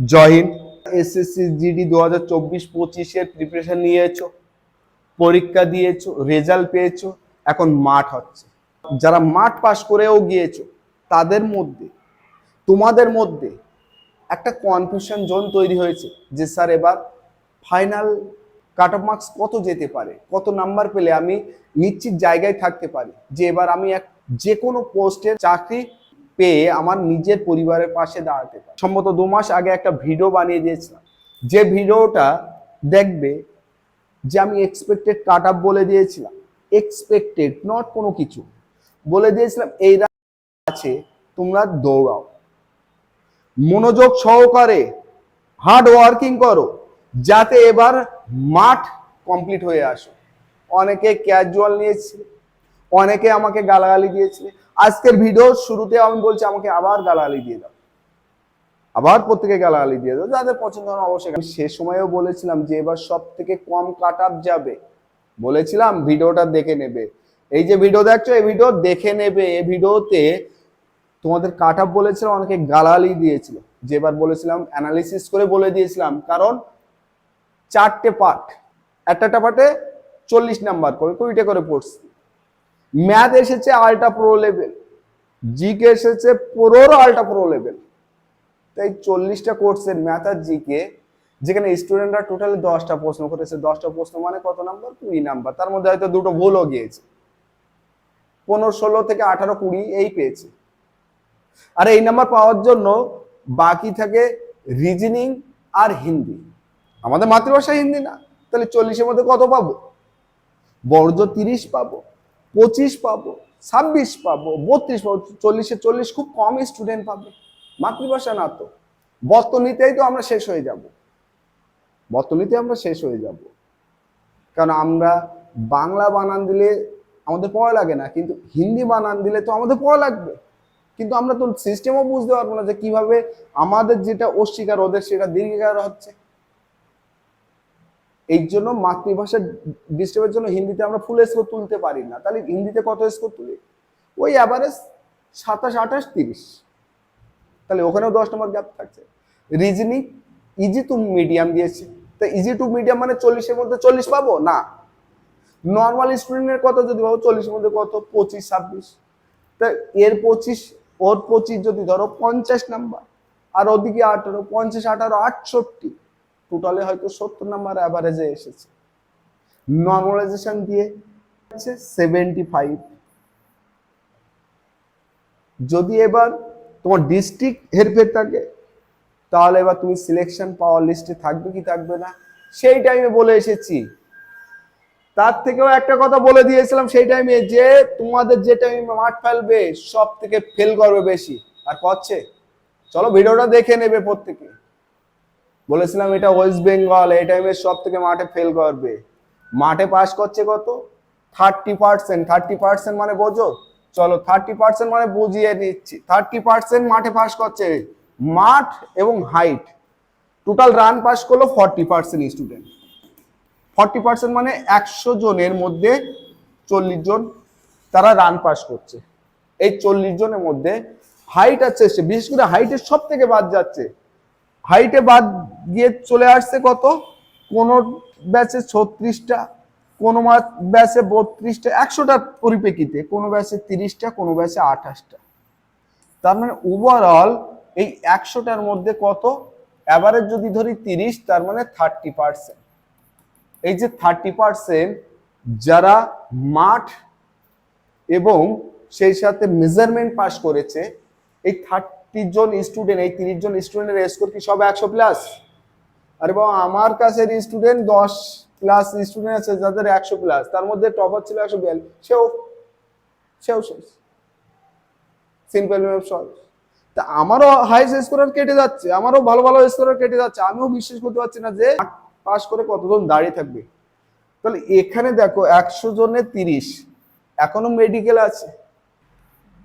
জয় SSC GD দু হাজার চব্বিশ পঁচিশের প্রিপারেশন নিয়েছো, পরীক্ষা দিয়েছ রেজাল্ট পেয়েছ, এখন মাঠ হচ্ছে। যারা মাঠ পাশ করেও গিয়েছো, তাদের মধ্যে, তোমাদের মধ্যে একটা কনফিউশন জোন তৈরি হয়েছে যে স্যার এবার ফাইনাল কাট অফ মার্কস কত যেতে পারে, কত নাম্বার পেলে আমি নিশ্চিত জায়গায় থাকতে পারি, যে এবার আমি এক যে কোনো পোস্টের চাকরি পেয়ে আমার নিজের পরিবারের পাশে দাঁড়াতে পারি। সম্ভবত দু মাস আগে একটা ভিডিও বানিয়ে দিয়েছিলাম। যে ভিডিওটা দেখবে যে আমি এক্সপেক্টেড কাট আপ বলে দিয়েছিলাম। এক্সপেক্টেড নট কোনো কিছু। বলে দিয়েছিলাম, এই আছে, তোমরা দৌড়াও। মনোযোগ সহকারে হার্ড ওয়ার্কিং করো, যাতে এবার মাঠ কমপ্লিট হয়ে আসো। অনেকে ক্যাজুয়াল নিয়েছে। অনেকে আমাকে গালাগালি দিয়েছে আজকের ভিডিওর শুরুতে আমি বলছি, আমাকে আবার গালাগালি দিয়ে দাও। আবার প্রত্যেকে গালাগালি দিয়ে দাও। যাদের পছন্দ হয় অবশ্যই আমি সে সময়েও বলেছিলাম যে এবার সব থেকে কম কাট আপ যাবে। বলেছিলাম ভিডিওটা দেখে নেবে। এই যে ভিডিও দেখছ, এই ভিডিও দেখে নেবে। এই ভিডিওতে তোমাদের কাট আপ বলেছিলাম অনেকে গালালি দিয়েছিল। যে এবার বলেছিলাম অ্যানালিসিস করে বলে দিয়েছিলাম। কারণ চারটে পার্ট একটা পার্টে চল্লিশ নাম্বার করে, কুড়িটা করে পড়ছি ম্যাথ এসেছে আল্ট্রা প্রো লেভেল, জিকে এসেছে প্রোর আল্ট্রা প্রো লেভেল। তাই চল্লিশটা কোর্সের ম্যাথ আর জিকে, যেখানে স্টুডেন্টরা টোটালি দশটা প্রশ্ন করেছে। দশটা প্রশ্ন মানে কত নাম্বার? কুড়ি নাম্বার। তার মধ্যে হয়তো দুটো ভুলও গিয়েছে। পনেরো, ষোলো থেকে আঠারো, কুড়ি এই পেয়েছে। আর এই নাম্বার পাওয়ার জন্য বাকি থাকে রিজনিং আর হিন্দি। আমাদের মাতৃভাষা হিন্দি না। তাহলে চল্লিশের মধ্যে কত পাবো? বর্জ্য তিরিশ পাবো। পঁচিশ পাবো, ছাব্বিশ পাবো, বত্রিশ পাবো, চল্লিশে চল্লিশ খুব কম স্টুডেন্ট পাবে। মাতৃভাষা না তো। বর্তনীতেই তো আমরা শেষ হয়ে যাব। বর্তনীতে আমরা শেষ হয়ে যাব। কারণ আমরা বাংলা বানান দিলে আমাদের পড়া লাগে না, কিন্তু হিন্দি বানান দিলে তো আমাদের পড়া লাগবে। কিন্তু আমরা তো সিস্টেমও বুঝতে পারব না যে কীভাবে আমাদের যেটা অস্বীকার ওদের সেটা দীর্ঘিকার হচ্ছে। এই জন্য মাতৃভাষার ডিস্টার্বের জন্য হিন্দিতে আমরা ফুল স্কোর তুলতে পারি না। তাহলে হিন্দিতে কত স্কোর তুলি? ওই অ্যাভারেজ সাতাশ, আঠাশ, তিরিশ। তাহলে ওখানেও দশ নম্বর গ্যাপ থাকছে। রিজনিং ইজি টু মিডিয়াম দিয়েছে। তা ইজি টু মিডিয়াম মানে চল্লিশের মধ্যে চল্লিশ পাবো? না। নর্মাল স্টুডেন্টের কথা যদি ভাবো চল্লিশের মধ্যে কত? পঁচিশ, ছাব্বিশ। তা এর পঁচিশ, ওর পঁচিশ যদি ধরো পঞ্চাশ নাম্বার আর ওদিকে আঠারো, পঞ্চাশ, আঠারো, আটষট্টি। টোটালে হয়তো সত্তর নাম্বার অ্যাভারেজে এসেছে। নর্মালাইজেশন দিয়ে সেভেন্টি ফাইভ যদি এবার তোমার ডিস্ট্রিক্ট হেরফের থাকে, তাহলে এবার তুমি সিলেকশন পাওয়ার লিস্টে থাকবে কি থাকবে না? সেই টাইমে বলে এসেছি। তার থেকেও একটা কথা বলে দিয়েছিলাম সেই টাইমে যে তোমাদের যে টাইমে মাঠ ফেলবে সব থেকে ফেল করবে বেশি। আর করছে? চলো ভিডিওটা দেখে নেবে প্রত্যেকে। বলেছিলাম এটা ওয়েস্ট বেঙ্গল এই টাইমে সব থেকে মাঠে ফেল করবে। মাঠে পাস করছে কত? থার্টি পার্সেন্ট থার্টি পার্সেন্ট মানে বোঝো? চলো থার্টি পার্সেন্ট মানে বুঝিয়ে নিচ্ছি। থার্টি পার্সেন্ট মাঠে পাস করছে মাঠ এবং হাইট টোটাল রান পাস করল forty percent student forty percent মানে একশো জনের মধ্যে চল্লিশ জন তারা রান পাস করছে। এই চল্লিশ জনের মধ্যে হাইট আছে বিশেষ করে হাইটের সব থেকে বাদ যাচ্ছে। হাইটে বাদ গিয়ে চলে আসছে কত? কোন ব্যাচে ছত্রিশটা, কোন ব্যাচে বত্রিশটা একশোটার পরিপ্রেক্ষিতে কোনো ব্যাচে তিরিশটা, কোনো ব্যাচে আঠাশটা। তার মানে ওভারঅল এই একশোটার মধ্যে কত? অ্যাভারেজ যদি ধরি তিরিশ, তার মানে থার্টি পার্সেন্ট এই যে থার্টি পার্সেন্ট যারা মাঠ এবং সেই সাথে মেজারমেন্ট পাস করেছে, এই থার্টি জন স্টুডেন্ট এই তিরিশ জন স্টুডেন্টের স্কোর কি সব একশো প্লাস আরে বাবা, আমার কাছে স্টুডেন্ট দশ প্লাস স্টুডেন্ট আছে, যাদের একশো প্লাস তার মধ্যে টপার ছিল একশো বিয়াল্লিশ। সেও সেও শেষ। সিম্পল সলভ তা আমারও হাইস্ট স্কোরার কেটে যাচ্ছে, আমারও ভালো ভালো স্কোরার কেটে যাচ্ছে। আমিও বিশ্বাস করতে পারছি না যে পাস করে কতজন দাঁড়িয়ে থাকবে। তাহলে এখানে দেখো, একশো জনের তিরিশ। এখনও মেডিকেল আছে।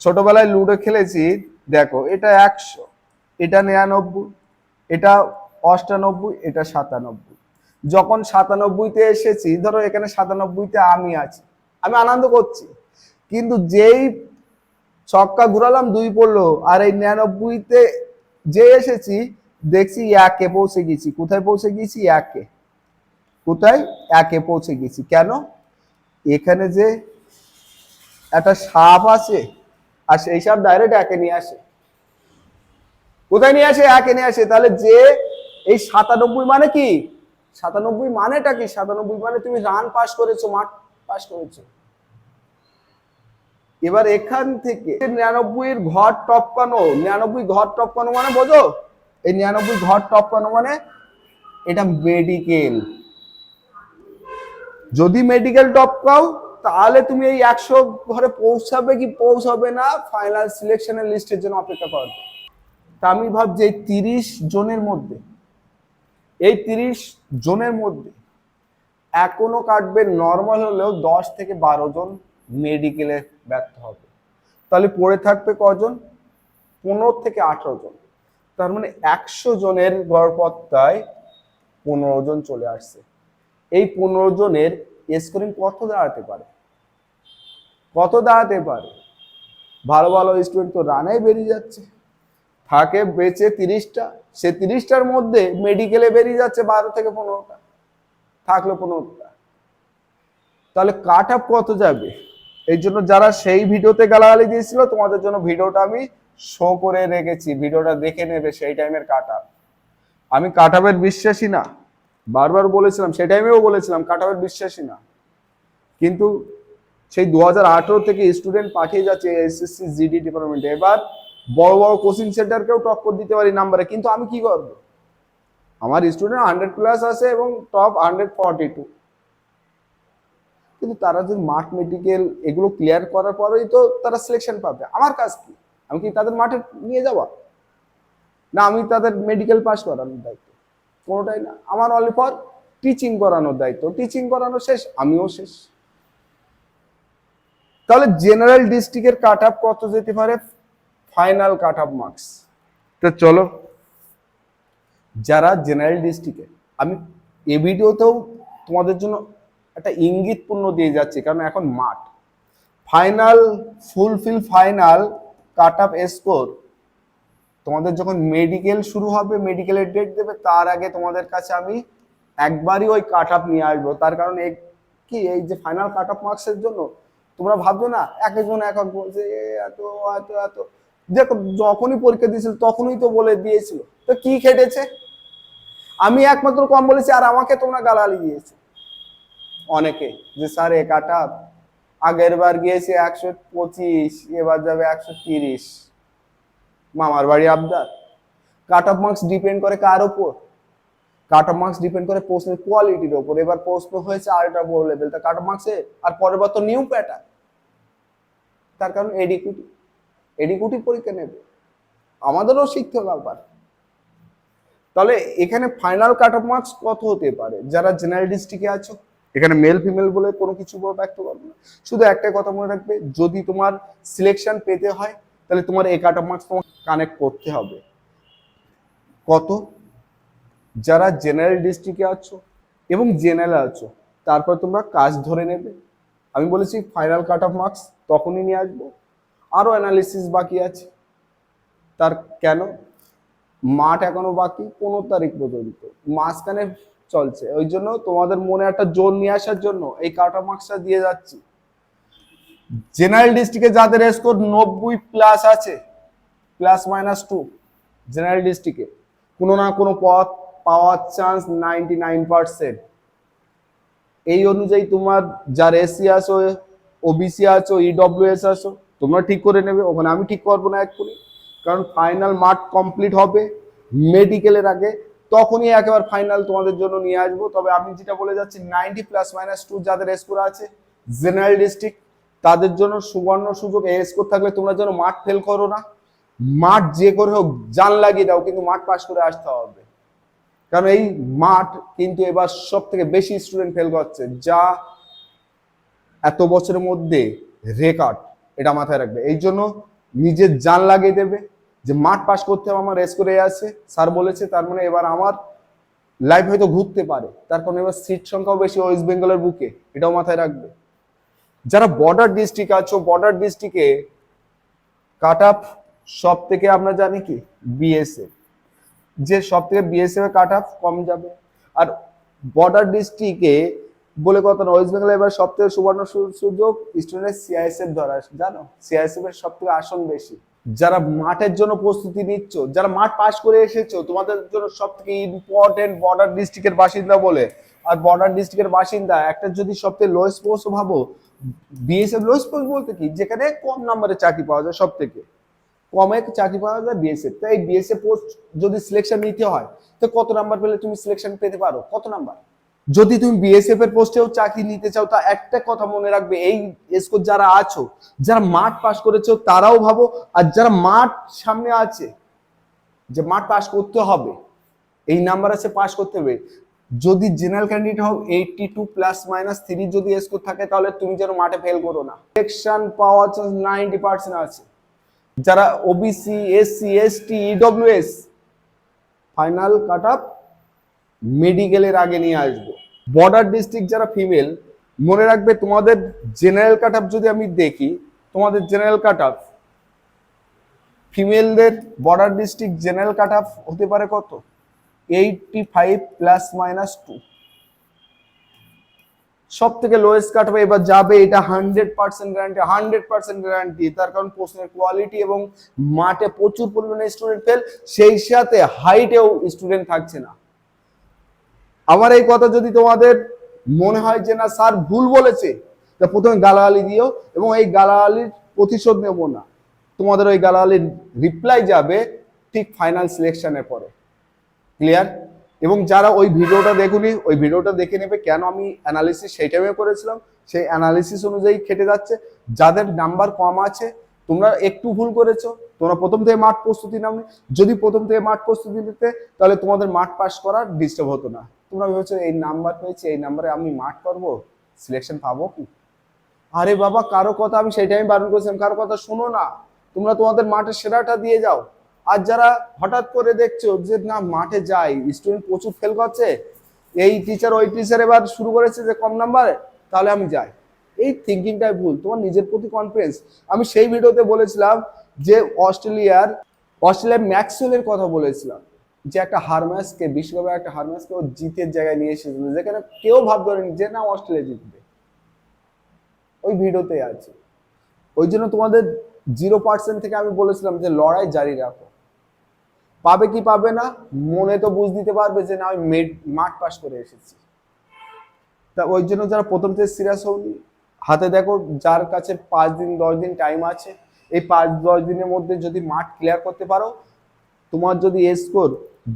ছোটবেলায় লুডো খেলেছি দেখো, এটা একশো, এটা নিরানব্বই, এটা অষ্টানব্বই, এটা সাতানব্বই। যখন সাতানব্বইতে এসেছি, ধরো এখানে সাতানব্বইতে আমি আছি, আমি আনন্দ করছি, কিন্তু যেই ছক্কা ঘুরালাম, দুই পড়ল, আর এই নিরানব্বইতে যে এসেছি, দেখছি একে পৌঁছে গেছি। কোথায় পৌঁছে গেছি? একে। কোথায়? একে পৌঁছে গেছি। কেন? এখানে যে একটা সাপ আছে আর সেই সাপ ডাইরেক্ট একে নিয়ে আসে। কোথায় নিয়ে আসে? একে নিয়ে আসে। তাহলে যে এই সাতানব্বই মানে কি? সাতানব্বই মানেটা কি? সাতানব্বই মানে তুমি রান পাস করেছ, মাঠ পাস করেছ। এবার এখান থেকে নিরানব্বই ঘর টপকানো, নিরানব্বই ঘর টপকানো মানে বোঝো? এই নিরানব্বই ঘর টপকানো মানে এটা মেডিকেল যদি মেডিকেল টপকাও তাহলে তুমি এই একশো ঘরে পৌঁছাবে কি পৌঁছাবে না ফাইনাল সিলেকশনের লিস্টের জন্য অপেক্ষা করবে তা আমি ভাবছি এই তিরিশ জনের মধ্যে, এই তিরিশ জনের মধ্যে এখনও কাটবে নর্মাল হলেও দশ থেকে বারো জন মেডিকেলে ব্যর্থ হবে। তাহলে পড়ে থাকবে কজন? পনেরো থেকে আঠারো জন। তার মানে একশো জনের গড়পত্তায় পনেরো জন চলে আসছে। এই পনেরো জনের স্কোরিং কত দাঁড়াতে পারে? কত দাঁড়াতে পারে? ভালো ভালো স্টুডেন্ট তো রানে বেরিয়ে যাচ্ছে। থাকে বেঁচে তিরিশটা। সে তিরিশটার মধ্যে মেডিকেলে বেরিয়ে যাচ্ছে বারো থেকে পনেরোটা। থাকল পনেরোটা। তাহলে কাট আপ কত যাবে? এই জন্য যারা সেই ভিডিওতে গালাগালি দিয়েছিল, তোমাদের জন্য ভিডিওটা আমি শো করে রেখেছি। ভিডিওটা দেখে নেবে সেই টাইমের কাট আপ আমি কাট আপের বিশ্বাসী না। বারবার বলেছিলাম সেই টাইমেও বলেছিলাম কাট আপের বিশ্বাসী না। কিন্তু সেই দু হাজার থেকে স্টুডেন্ট পাঠিয়ে যাচ্ছে এসএসসি জিডি ডিপার্টমেন্টে এবার বড় বড় কোচিং সেন্টারকেও টক্কর দিতে পারি নাম্বারে কিন্তু আমি কি করব? আমার স্টুডেন্ট হান্ড্রেড প্লাস আছে এবং টপ হান্ড্রেড ফর্টি টু কিন্তু তারা যদি মাঠ মেডিকেল এগুলো ক্লিয়ার করার পরেই তো তারা সিলেকশন পাবে। আমার কাজ কি? আমি কি তাদের মাঠে নিয়ে যাওয়া? না, আমি তাদের মেডিকেল পাস করানোর দায়িত্ব। কোনোটাই না। আমার অনলি ফর টিচিং করানোর দায়িত্ব। টিচিং করানো শেষ, আমিও শেষ। তাহলে জেনারেল ডিস্ট্রিক্টের কাট আপ কত যেতে পারে? ফাইনাল কাট আপ মার্কস তো চলো, যারা জেনারেল ডিস্ট্রিক্টে আমি এ ভিডিওতেও তোমাদের জন্য একটা ইঙ্গিতপূর্ণ দিয়ে যাচ্ছি, কারণ এখন মাঠ। Final fulfil final cut up score তোমাদের যখন মেডিকেল শুরু হবে মেডিকেলের ডেট দেবে, তার আগে তোমাদের কাছে আমি একবারই ওই কাট আপ নিয়ে আসব। তার কারণ কি, এই যে ফাইনাল কাট আপ মার্কসের জন্য তোমরা ভাবছ না, এক একজন এক এক বলছে এত এত এত। দেখো, যখনই পরীক্ষা দিয়েছিল, তখনই তো বলে দিয়েছিল। তো কি খেটেছে? আমি একমাত্র কম বলেছি, আর আমাকে তোমরা গালালি দিয়েছে। অনেকে যে, স্যার, এ কাট আপ আগের বার গিয়েছে একশো পঁচিশ, এবার যাবে একশো তিরিশ। মামার বাড়ি আবদার। কাট অফ মার্কস ডিপেন্ড করে কার ওপর? কাট অফ মার্কস ডিপেন্ড করে প্রশ্নের কোয়ালিটির ওপর। এবার প্রশ্ন হয়েছে আলট্রা বড় লেভেল তা কাট অফ মার্কসে আর পরের বার তো নিউ প্যাটার্ন তার কারণ এডিকুটি এডিকুটি পরীক্ষা নেবে। আমাদেরও শিখতে আবার। তাহলে এখানে ফাইনাল কাট অফ মার্কস কত হতে পারে? যারা জেনারেল ডিস্ট্রিক্টে আছো, এখানে মেল ফিমেল বলে কোনো কিছু ব্যক্ত করবে না। শুধু একটাই কথা মনে রাখবে, যদি তোমার সিলেকশন পেতে হয় তাহলে তোমার এই কাট অফ মার্কস তোমাকে কানেক্ট করতে হবে। কত? যারা জেনারেল ডিস্ট্রিক্টে আছো এবং জেনারেল আছো, তারপর তোমরা কাজ ধরে নেবে। আমি বলেছি ফাইনাল কাট অফ মার্কস তখনই নিয়ে আসব। আরও অ্যানালিসিস বাকি আছে। তার কেন? মাঠ এখনও বাকি, পনেরো তারিখ পর্যন্ত। মাঝখানে চলছে। ওই জন্য তোমাদের মনে একটা জোর নিয়ে আসার জন্য এই কাট মার্কসটা দিয়ে যাচ্ছি। জেনারেল ডিস্ট্রিক্টে যাদের স্কোর নব্বই প্লাস আছে প্লাস মাইনাস টু জেনারেল ডিস্ট্রিক্টে, কোনো না কোনো পথ পাওয়ার চান্স নাইনটি নাইন পার্সেন্ট এই অনুযায়ী তোমার যার এসসি আছো ওবিসি আছো ইডব্লিউএস আছো, তোমরা ঠিক করে নেবে, ওখানে আমি ঠিক করব না এক্ষুনি। কারণ ফাইনাল মাঠ কমপ্লিট হবে মেডিকেলের আগে, তখনই একেবারে ফাইনাল তোমাদের জন্য নিয়ে আসব। তবে আমি যেটা বলে যাচ্ছি নাইনটি প্লাস মাইনাস টু যাদের স্কোর আছে, জেনারেল ডিস্ট্রিক্ট তাদের জন্য সুবর্ণ সুযোগ, এই স্কোর থাকলে তোমরা যেন মাঠ ফেল করো না। মাঠ যে করে হোক জান লাগিয়ে দাও, কিন্তু মাঠ পাশ করে আসতে হবে। কারণ এই মাঠ কিন্তু এবার সব থেকে বেশি স্টুডেন্ট ফেল করছে, যা এত বছরের মধ্যে রেকর্ড এটা মাথায় রাখবে। এই জন্য নিজের জান লাগিয়ে দেবে, যে মাঠ পাশ করতে হবে, আমার রেস করে আছে স্যার বলেছে, তার মানে এবার আমার লাইফ হয়তো ঘুরতে পারে। তার কারণে এবার সিট সংখ্যাও বেশি ওয়েস্ট বেঙ্গলের বুকে, এটাও মাথায় রাখবে। যারা বর্ডার ডিস্ট্রিক্ট আছো বর্ডার ডিস্ট্রিক্টে কাট আপ সব থেকে আমরা জানি কি? বিএসএফ যে সব থেকে বিএসএফ এর কাট অফ কম যাবে। আর বর্ডার ডিস্ট্রিক্টে বলে কথা না ওয়েস্ট বেঙ্গল এবার সব থেকে সুবর্ণ সুযোগ স্টুডেন্ট সিআইএসএফ ধরা জানো? সিআইএসএফ এর সব থেকে আসন বেশি। যারা মাঠের জন্য প্রস্তুতি নিচ্ছ, যারা মাঠ পাস করে এসেছ, তোমাদের জন্য সব থেকে ইম্পর্টেন্ট বর্ডার ডিস্ট্রিক্টের বাসিন্দা বলে। আর বর্ডার ডিস্ট্রিক্টের বাসিন্দা, একটা যদি সব থেকে লোয়েস্ট পোস্ট ভাবো বিএসএফ লোয়েস্ট পোস্ট বলতে কি? যেখানে কম নাম্বারে চাকরি পাওয়া যায় সব থেকে কমে চাকরি পাওয়া যায় বিএসএফ তাই বিএসএফ পোস্ট যদি সিলেকশন নিতে হয়, তো কত নাম্বার পেলে তুমি সিলেকশন পেতে পারো? কত নাম্বার যদি তুমি বিএসএফ এর পোস্টেও চাকরি নিতে চাও, তা একটা কথা মনে রাখবে, এই এসকো যারা আছো, যারা মাঠ পাস করেছ, তারাও ভাবো, আর যারা মাঠ সামনে আছে, যে মাঠ পাস করতে হবে, এই নাম্বার আছে, পাস করতে হবে যদি জেনারেল ক্যান্ডিডেট হও eighty two plus minus three যদি স্কোর থাকে, তাহলে তুমি যেন মাঠে ফেল করো না। সিলেকশন পাওয়ার চান্স নাইনটি পার্সেন্ট আছে। যারা OBC SC ST EWS final cut up মেডিকেলের আগে নিয়ে আসব। বর্ডার ডিস্ট্রিক্ট যারা ফিমেল মনে রাখবে তোমাদের জেনারেল কাট আপ যদি আমি দেখি, তোমাদের general cut up ফিমেলদের border district general cut up হতে পারে কত? Eighty five plus minus two সব থেকে লোয়েস্ট কাট হবে, এবার যাবে এটা hundred percent guarantee hundred percent guarantee তার কারণ প্রশ্নের কোয়ালিটি এবং মাঠে প্রচুর পরিমাণে স্টুডেন্ট ফেল সেই সাথে হাইটেও স্টুডেন্ট থাকছে না। আমার এই কথা যদি তোমাদের মনে হয় যে না, স্যার ভুল বলেছে, তা প্রথমে গালাগালি দিও এবং এই গালাগালির প্রতিশোধ নেব না। তোমাদের ওই গালাগালির রিপ্লাই যাবে ঠিক ফাইনাল সিলেকশনের পরে। ক্লিয়ার এবং যারা ওই ভিডিওটা দেখুনি, ওই ভিডিওটা দেখে নেবে কেন আমি অ্যানালিসিস সেই টাইমে করেছিলাম। সেই অ্যানালিসিস অনুযায়ী খেটে যাচ্ছে। যাদের নাম্বার কম আছে, তোমরা একটু ভুল করেছ। তোমরা প্রথম থেকে মাঠ প্রস্তুতি নাওনি। যদি প্রথম থেকে মাঠ প্রস্তুতি নিতে, তাহলে তোমাদের মাঠ পাস করার ডিস্টার্ব হতো না। তোমরা ভেবেছো, এই নাম্বার পেয়েছি, এই নাম্বারে আমি মাঠ করব? সিলেকশন পাবো কি? আরে বাবা, কারও কথা আমি সেই টাইমে বারণ করেছিলাম। কারও কথা শোনো না। তোমরা তোমাদের মাঠের সেরাটা দিয়ে যাও। আর যারা হঠাৎ করে দেখছ যে না, মাঠে যাই স্টুডেন্ট প্রচুর ফেল করছে, এই টিচার ওই টিচার এবার শুরু করেছে যে কম নাম্বারে তাহলে আমি যাই। এই থিঙ্কিংটাই ভুল, তোমার নিজের প্রতি কনফিডেন্স আমি সেই ভিডিওতে বলেছিলাম যে অস্ট্রেলিয়ার অস্ট্রেলিয়ার ম্যাক্সওয়েলের কথা বলেছিলাম, যে একটা হারমাসকে বিশ্বকাপে একটা হারমাসকে ও জিতের জায়গায় নিয়ে এসেছিল যেখানে কেউ ভাব ধরেনি যে না, অস্ট্রেলিয়া জিতবে। ওই ভিডিওতে আছে। ওই জন্য তোমাদের জিরো পার্সেন্ট থেকে আমি বলেছিলাম যে লড়াই জারি রাখো। পাবে কি পাবে না, মনে তো বুঝ দিতে পারবে যে না আমি মেড- মাঠ পাস করে এসেছি। তা ওই জন্য যারা প্রথম থেকে সিরিয়াস হওনি, হাতে দেখো যার কাছে পাঁচ দিন, দশ দিন টাইম আছে, এই পাঁচ, দশ দিনের মধ্যে যদি মাঠ ক্লিয়ার করতে পারো, তোমার যদি স্কোর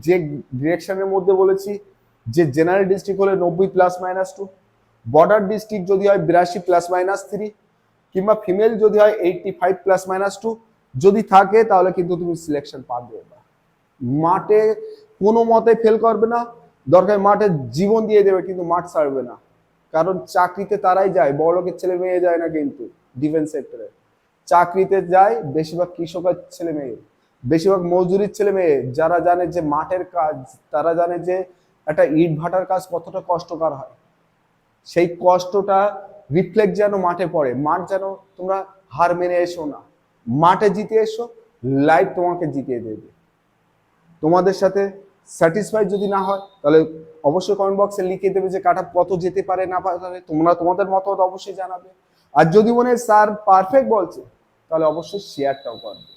যে ডিরেকশনের মধ্যে বলেছি, যে জেনারেল ডিস্ট্রিক্ট হলে নব্বই plus minus two border district যদি হয় বিরাশি প্লাস মাইনাস থ্রি কিংবা ফিমেল যদি হয় eighty five plus minus two যদি থাকে তাহলে কিন্তু তুমি সিলেকশন পাবে এবার। মাঠে কোনো মতে ফেল করবে না। দরকার মাঠে জীবন দিয়ে দেবে, কিন্তু মাঠ ছাড়বে না। কারণ চাকরিতে তারাই যায় বড় লোকের ছেলে মেয়ে যায় না কিন্তু ডিফেন্স সেক্টরে চাকরিতে যায় বেশিরভাগ কৃষকের ছেলে মেয়ে, বেশিরভাগ মজুরির ছেলে মেয়ে, যারা জানে যে মাঠের কাজ, তারা জানে যে একটা ইট ভাটার কাজ কতটা কষ্টকর হয়। সেই কষ্টটা রিফ্লেক্ট যেন মাঠে পড়ে, মাঠ যেন তোমরা হার মেনে এসো না। মাঠে জিতে এসো লাইভ তোমাকে জিতিয়ে দেবে। তোমাদের সাথে স্যাটিসফাইড যদি না হয়, তাহলে অবশ্যই কমেন্ট বক্সে লিখে দেবে যে কাটা কত যেতে পারে, না পারে, তোমরা তোমাদের মতো অবশ্যই জানাবে। আর যদি মনে হয় স্যার পারফেক্ট বলছে, তাহলে অবশ্যই শেয়ারটাও করবে।